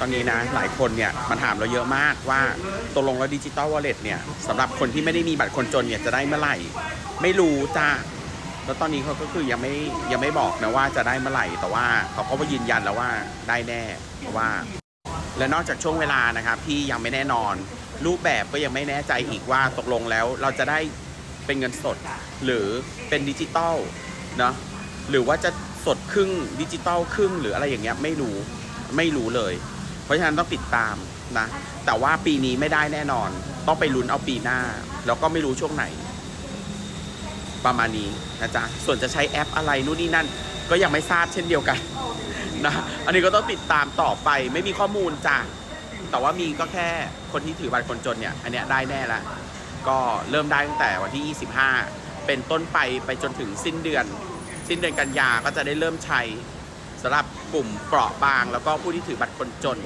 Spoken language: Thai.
ตอนนี้นะหลายคนเนี่ยมาถามเราเยอะมากว่าตกลงแล้วดิจิตอลวอลเล็ตเนี่ยสำหรับคนที่ไม่ได้มีบัตรคนจนเนี่ยจะได้เมื่อไหร่ ไม่รู้จ้าแล้วตอนนี้เขาก็คือยังไม่ยังไม่บอกนะว่าจะได้เมื่อไหร่ แต่ว่าเขาก็มายืนยันแล้วว่าได้แน่เพราะว่า และนอกจากช่วงเวลานะครับที่ยังไม่แน่นอน รูปแบบก็ยังไม่แน่ใจอีกว่าตกลงแล้วเราจะได้เป็นเงินสด หรือเป็นดิจิตอลเนาะหรือว่าจะสดครึ่งดิจิตอลครึ่งหรืออะไรอย่างเงี้ยไม่รู้ ไม่รู้เลย เพราะฉะนั้นต้องติดตามนะ แต่ว่าปีนี้ไม่ได้แน่นอน ต้องไปลุ้นเอาปีหน้า แล้วก็ไม่รู้ช่วงไหน ประมาณนี้นะจ๊ะ ส่วนจะใช้แอปอะไรนู่นนี่นั่น ก็ยังไม่ทราบเช่นเดียวกันนะ อันนี้ก็ต้องติดตามต่อไป ไม่มีข้อมูลจ้ะ แต่ว่ามีก็แค่คนที่ถือบัตรคนจนเนี่ย อันเนี้ยได้แน่ละ ก็เริ่มได้ตั้งแต่วันที่ 25 เป็นต้นไปไปจนถึงสิ้นเดือน สิ้นเดือนกันยาก็จะได้เริ่มใช้ สำหรับกลุ่มเปราะบาง แล้วก็ผู้ที่ถือบัตรคนจน